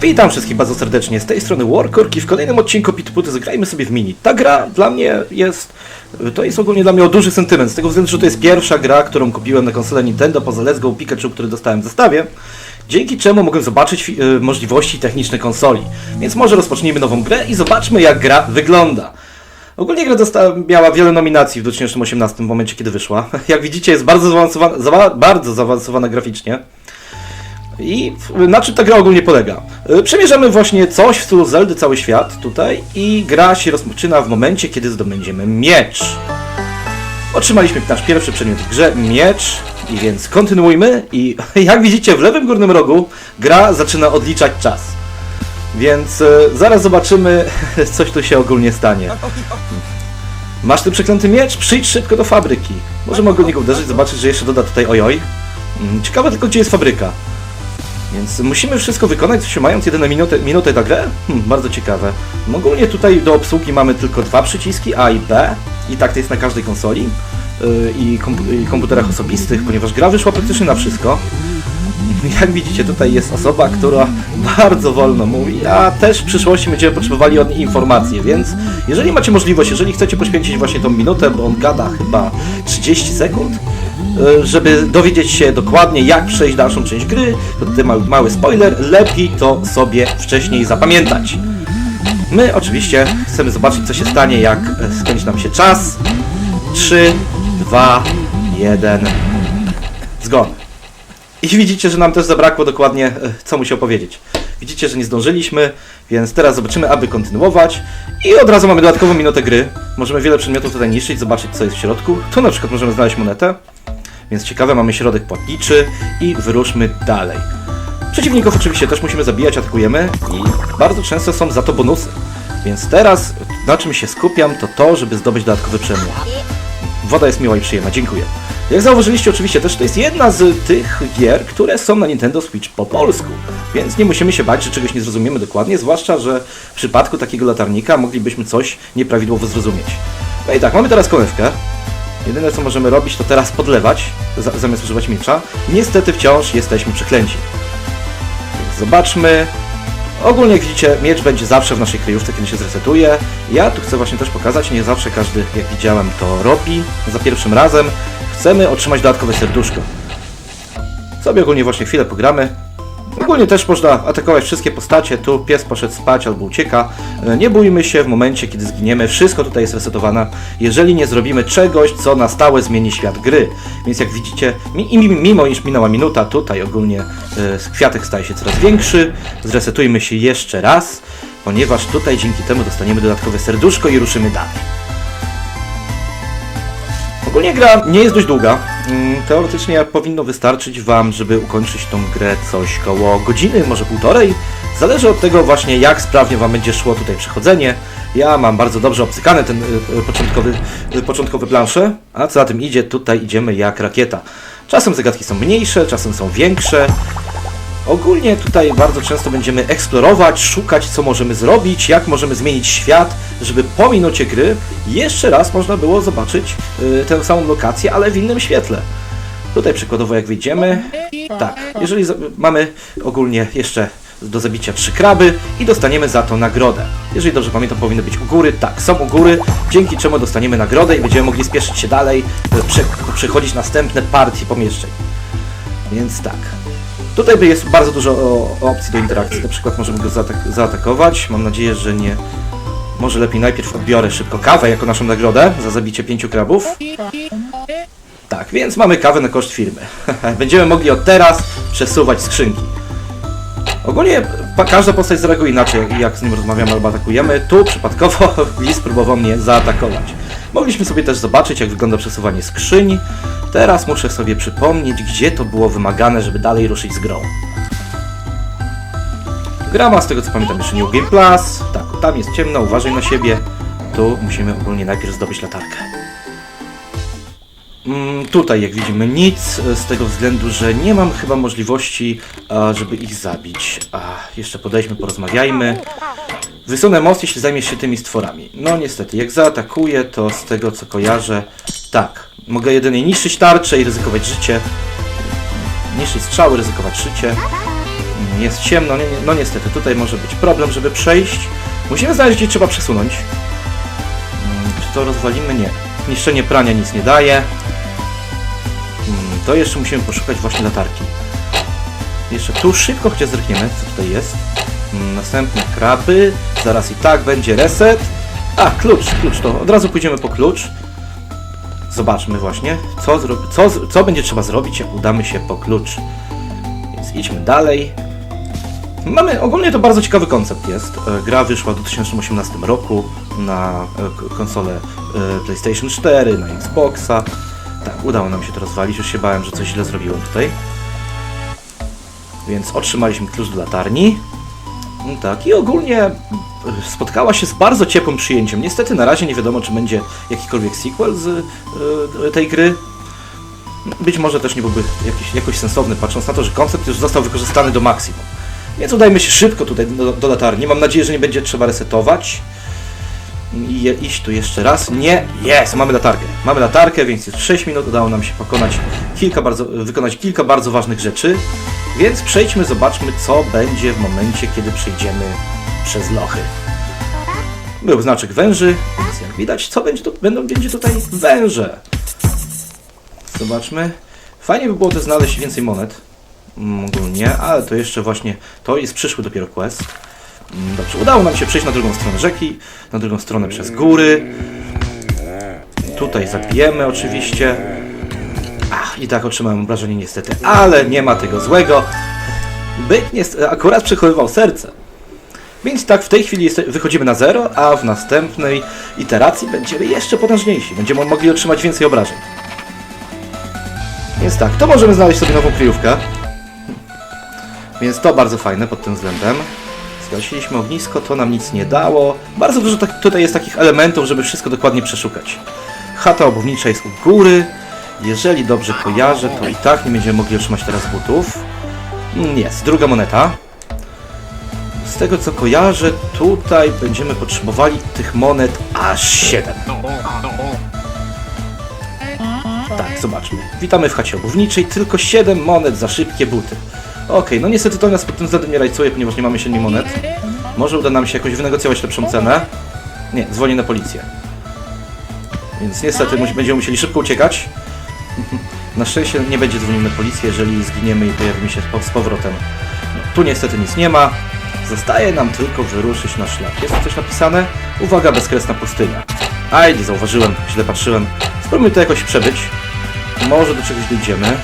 Witam wszystkich bardzo serdecznie, z tej strony Warkork i w kolejnym odcinku Pitputy zagrajmy sobie w mini. Ta gra dla mnie jest, to jest ogólnie dla mnie o duży sentyment, z tego względu, że to jest pierwsza gra, którą kupiłem na konsolę Nintendo poza Let's Go Pikachu, który dostałem w zestawie, dzięki czemu mogłem zobaczyć y, możliwości techniczne konsoli. Więc może rozpocznijmy nową grę i zobaczmy jak gra wygląda. Ogólnie gra dosta- miała wiele nominacji w 2018 w momencie, kiedy wyszła. Jak widzicie, jest bardzo zaawansowana, za- bardzo zaawansowana graficznie. I na czym ta gra ogólnie polega? Y, Przemierzamy właśnie coś w stylu Zeldy cały świat tutaj i gra się rozpoczyna w momencie, kiedy zdobędziemy miecz. Otrzymaliśmy nasz pierwszy przedmiot w grze, miecz, i więc kontynuujmy i jak widzicie w lewym górnym rogu gra zaczyna odliczać czas. Więc y, zaraz zobaczymy, coś tu się ogólnie stanie. Masz ten przeklęty miecz? Przyjdź szybko do fabryki. Możemy ogólnie go uderzyć, zobaczyć, że jeszcze doda tutaj ojoj. Mm, Ciekawe tylko, gdzie jest fabryka. Więc musimy wszystko wykonać, się mając jedyną minutę, minutę na grę? Hmm, bardzo ciekawe. Ogólnie tutaj do obsługi mamy tylko dwa przyciski, A i B. I tak to jest na każdej konsoli. Yy, I, I komputerach osobistych, ponieważ gra wyszła praktycznie na wszystko. Jak widzicie, tutaj jest osoba, która bardzo wolno mówi, a też w przyszłości będziemy potrzebowali od niej informacje, więc jeżeli macie możliwość, jeżeli chcecie poświęcić właśnie tą minutę, bo on gada chyba 30 sekund, żeby dowiedzieć się dokładnie, jak przejść dalszą część gry, to tutaj mały, mały spoiler, lepiej to sobie wcześniej zapamiętać. My oczywiście chcemy zobaczyć, co się stanie, jak e, skończy nam się czas. 3, 2, 1, zgon. I widzicie, że nam też zabrakło dokładnie, e, co musiał powiedzieć. Widzicie, że nie zdążyliśmy, więc teraz zobaczymy, aby kontynuować. I od razu mamy dodatkową minutę gry. Możemy wiele przedmiotów tutaj niszczyć, zobaczyć, co jest w środku. Tu na przykład możemy znaleźć monetę. Więc ciekawe, mamy środek płatniczy i wyruszmy dalej. Przeciwników oczywiście też musimy zabijać, atakujemy i bardzo często są za to bonusy. Więc teraz na czym się skupiam, to to, żeby zdobyć dodatkowy przedmiot. Woda jest miła i przyjemna, dziękuję. Jak zauważyliście oczywiście też, to jest jedna z tych gier, które są na Nintendo Switch po polsku. Więc nie musimy się bać, że czegoś nie zrozumiemy dokładnie, zwłaszcza, że w przypadku takiego latarnika moglibyśmy coś nieprawidłowo zrozumieć. No i tak, mamy teraz konewkę. Jedyne co możemy robić to teraz podlewać, za, zamiast używać miecza. Niestety wciąż jesteśmy przeklęci. Więc zobaczmy. Ogólnie jak widzicie, miecz będzie zawsze w naszej kryjówce, kiedy się zresetuje. Ja tu chcę właśnie też pokazać, nie zawsze każdy, jak widziałem, to robi za pierwszym razem. Chcemy otrzymać dodatkowe serduszko. Sobie ogólnie właśnie chwilę pogramy. Ogólnie też można atakować wszystkie postacie. Tu pies poszedł spać albo ucieka. E, Nie bójmy się w momencie, kiedy zginiemy. Wszystko tutaj jest resetowane. Jeżeli nie zrobimy czegoś, co na stałe zmieni świat gry. Więc jak widzicie, mimo iż minęła minuta, tutaj ogólnie e, kwiatek staje się coraz większy. Zresetujmy się jeszcze raz, ponieważ tutaj dzięki temu dostaniemy dodatkowe serduszko i ruszymy dalej. Ogólnie gra nie jest dość długa. Mm, Teoretycznie powinno wystarczyć Wam, żeby ukończyć tą grę coś koło godziny, może półtorej. Zależy od tego właśnie, jak sprawnie Wam będzie szło tutaj przechodzenie. Ja mam bardzo dobrze obcykane ten y, y, początkowy, y, początkowy plansze, a co za tym idzie, tutaj idziemy jak rakieta. Czasem zagadki są mniejsze, czasem są większe. Ogólnie tutaj bardzo często będziemy eksplorować, szukać co możemy zrobić, jak możemy zmienić świat, żeby po minucie gry jeszcze raz można było zobaczyć y, tę samą lokację, ale w innym świetle. Tutaj przykładowo jak wyjdziemy, tak, jeżeli mamy ogólnie jeszcze do zabicia trzy kraby i dostaniemy za to nagrodę. Jeżeli dobrze pamiętam, powinny być u góry, tak, są u góry, dzięki czemu dostaniemy nagrodę i będziemy mogli spieszyć się dalej, y, prze, przechodzić następne partie pomieszczeń. Więc tak. Tutaj jest bardzo dużo opcji do interakcji. Na przykład możemy go zaatak- zaatakować. Mam nadzieję, że nie. Może lepiej najpierw odbiorę szybko kawę jako naszą nagrodę za zabicie pięciu krabów. Tak, więc mamy kawę na koszt firmy. Będziemy mogli od teraz przesuwać skrzynki. Ogólnie każda postać zareaguje inaczej, jak z nim rozmawiamy albo atakujemy. Tu przypadkowo Lis próbował mnie zaatakować. Mogliśmy sobie też zobaczyć, jak wygląda przesuwanie skrzyń. Teraz muszę sobie przypomnieć, gdzie to było wymagane, żeby dalej ruszyć z grą. Gra ma, z tego co pamiętam, jeszcze New Game Plus. Tak, tam jest ciemno, uważaj na siebie. Tu musimy ogólnie najpierw zdobyć latarkę. Mm, tutaj, jak widzimy, nic, z tego względu, że nie mam chyba możliwości, żeby ich zabić. Jeszcze podejdźmy, porozmawiajmy. Wysunę most, jeśli zajmiesz się tymi stworami. No niestety, jak zaatakuję, to z tego co kojarzę, tak. Mogę jedynie niszczyć tarczę i ryzykować życie. Niszczyć strzały, ryzykować życie. Mm, Jest ciemno, no niestety, tutaj może być problem, żeby przejść. Musimy znaleźć, gdzie trzeba przesunąć. Mm, Czy to rozwalimy? Nie. Niszczenie prania nic nie daje. To jeszcze musimy poszukać właśnie latarki. Jeszcze tu szybko chociaż zerkniemy, co tutaj jest. Mm, Następne kraby. Zaraz i tak będzie reset. A, klucz, klucz, to od razu pójdziemy po klucz. Zobaczmy właśnie, co, co, co będzie trzeba zrobić, jak udamy się po klucz. Więc idźmy dalej. Mamy, ogólnie to bardzo ciekawy koncept jest. E, Gra wyszła w 2018 roku na e, konsolę e, PlayStation 4, na Xboxa. Tak, udało nam się to rozwalić, już się bałem, że coś źle zrobiłem tutaj. Więc otrzymaliśmy klucz do latarni. No Tak, i ogólnie e, spotkała się z bardzo ciepłym przyjęciem. Niestety na razie nie wiadomo, czy będzie jakikolwiek sequel z e, tej gry. Być może też nie byłby jakiś, jakoś sensowny, patrząc na to, że koncept już został wykorzystany do maksimum. Więc udajmy się szybko tutaj do, do latarni. Mam nadzieję, że nie będzie trzeba resetować. I je, iść tu jeszcze raz. Nie, jest, mamy latarkę. Mamy latarkę, więc już 6 minut udało nam się pokonać kilka bardzo, wykonać kilka bardzo ważnych rzeczy. Więc przejdźmy, zobaczmy, co będzie w momencie, kiedy przejdziemy przez lochy. Był znaczek węży, więc jak widać, co będzie, będą, będzie tutaj węże. Zobaczmy. Fajnie by było też znaleźć więcej monet. Mm, Ogólnie, ale to jeszcze właśnie, to jest przyszły dopiero quest. Mm, Dobrze, udało nam się przejść na drugą stronę rzeki, na drugą stronę przez góry. Tutaj zabijemy oczywiście. Ach, i tak otrzymałem obrażenie niestety, ale nie ma tego złego. Byk akurat przechowywał serce. Więc tak, w tej chwili wychodzimy na zero, a w następnej iteracji będziemy jeszcze potężniejsi. Będziemy mogli otrzymać więcej obrażeń. Więc tak, to możemy znaleźć sobie nową kryjówkę. Więc to bardzo fajne pod tym względem. Zgasiliśmy ognisko, to nam nic nie dało. Bardzo dużo tak, tutaj jest takich elementów, żeby wszystko dokładnie przeszukać. Chata obuwnicza jest u góry. Jeżeli dobrze kojarzę, to i tak nie będziemy mogli otrzymać teraz butów. Mm, Jest, druga moneta. Z tego co kojarzę, tutaj będziemy potrzebowali tych monet aż 7. Tak, zobaczmy. Witamy w chacie obuwniczej, tylko 7 monet za szybkie buty. Okej, no niestety to nas pod tym względem nie rajcuje, ponieważ nie mamy 7 monet. Może uda nam się jakoś wynegocjować lepszą cenę. Nie, dzwonię na policję. Więc niestety będziemy musieli szybko uciekać. Na szczęście nie będzie dzwonił na policję, jeżeli zginiemy i pojawimy się z powrotem. No, tu niestety nic nie ma. Zostaje nam tylko wyruszyć na szlak. Jest tu coś napisane? Uwaga, bezkresna pustynia. Aj, nie zauważyłem, źle patrzyłem. Spróbujmy to jakoś przebyć. Może do czegoś dojdziemy.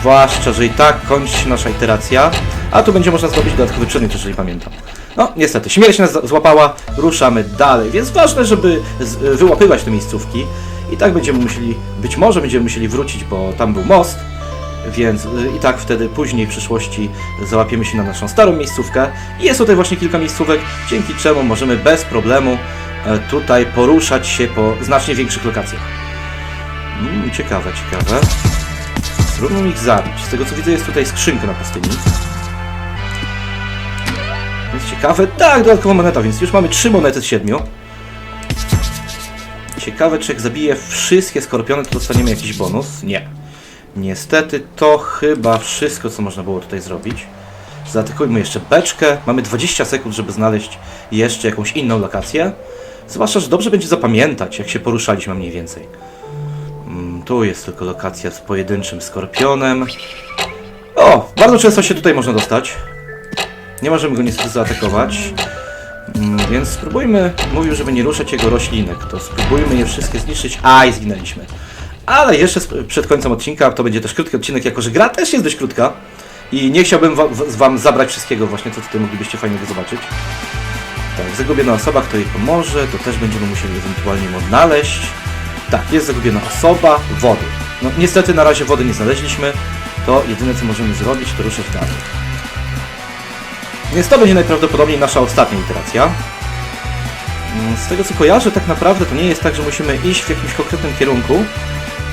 Zwłaszcza, że i tak kończy się nasza iteracja. A tu będzie można zrobić dodatkowy przedmiot, jeżeli pamiętam. No, niestety, śmierć nas złapała, ruszamy dalej, więc ważne, żeby wyłapywać te miejscówki. I tak będziemy musieli, być może będziemy musieli wrócić, bo tam był most, więc y, i tak wtedy później w przyszłości załapiemy się na naszą starą miejscówkę. I jest tutaj właśnie kilka miejscówek, dzięki czemu możemy bez problemu e, tutaj poruszać się po znacznie większych lokacjach. Mm, ciekawe, ciekawe. Spróbujmy ich zabić. Z tego co widzę jest tutaj skrzynka na pustyni. Więc ciekawe. Tak, dodatkowa moneta, więc już mamy trzy monety z siedmiu. Ciekawe, czy jak zabiję wszystkie skorpiony, to dostaniemy jakiś bonus? Nie. Niestety to chyba wszystko, co można było tutaj zrobić. Zaatakujmy jeszcze beczkę. Mamy 20 sekund, żeby znaleźć jeszcze jakąś inną lokację. Zwłaszcza, że dobrze będzie zapamiętać, jak się poruszaliśmy mniej więcej. Mm, Tu jest tylko lokacja z pojedynczym skorpionem. O, bardzo często się tutaj można dostać. Nie możemy go niestety zaatakować. Mm, Więc spróbujmy, mówił, żeby nie ruszać jego roślinek, to spróbujmy je wszystkie zniszczyć. A, i zginęliśmy. Ale jeszcze przed końcem odcinka, to będzie też krótki odcinek, jako że gra też jest dość krótka. I nie chciałbym wa- w- z wam zabrać wszystkiego właśnie, co tutaj moglibyście fajnego zobaczyć. Tak, zagubiona osoba, jej pomoże, to też będziemy musieli ewentualnie ją odnaleźć. Tak, jest zagubiona osoba, wody. No niestety na razie wody nie znaleźliśmy, to jedyne co możemy zrobić, to ruszać dalej. Więc to będzie najprawdopodobniej nasza ostatnia iteracja. Mm, Z tego co kojarzę, tak naprawdę to nie jest tak, że musimy iść w jakimś konkretnym kierunku,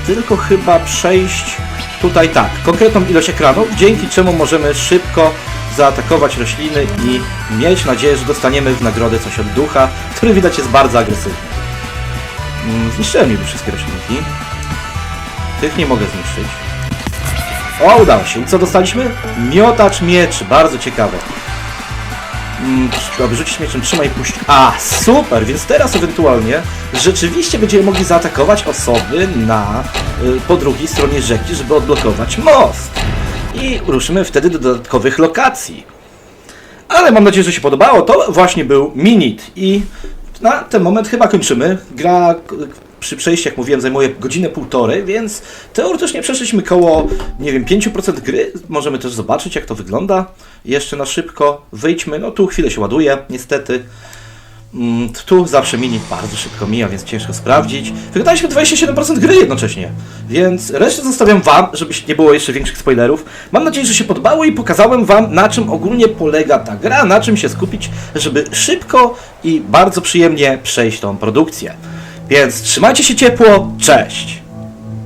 tylko chyba przejść tutaj tak, konkretną ilość ekranów, dzięki czemu możemy szybko zaatakować rośliny i mieć nadzieję, że dostaniemy w nagrodę coś od ducha, który widać jest bardzo agresywny. Mm, Zniszczyłem niby wszystkie roślinki. Tych nie mogę zniszczyć. O, udało się. I co dostaliśmy? Miotacz mieczy, bardzo ciekawe. Mm, Aby rzucić mieczem, trzymaj i puść. A, super, więc teraz ewentualnie rzeczywiście będziemy mogli zaatakować osoby na y, po drugiej stronie rzeki, żeby odblokować most. I ruszymy wtedy do dodatkowych lokacji. Ale mam nadzieję, że się podobało. To właśnie był Minit i na ten moment chyba kończymy. Gra przy przejściu, jak mówiłem, zajmuje godzinę półtorej, więc teoretycznie przeszliśmy koło, nie wiem, 5% gry. Możemy też zobaczyć, jak to wygląda. Jeszcze na szybko wyjdźmy. No tu chwilę się ładuje, niestety. Mm, Tu zawsze mini bardzo szybko mija, więc ciężko sprawdzić. Wygadaliśmy 27% gry jednocześnie, więc resztę zostawiam Wam, żeby nie było jeszcze większych spoilerów. Mam nadzieję, że się podobało i pokazałem Wam, na czym ogólnie polega ta gra, na czym się skupić, żeby szybko i bardzo przyjemnie przejść tą produkcję. Więc trzymajcie się ciepło, cześć!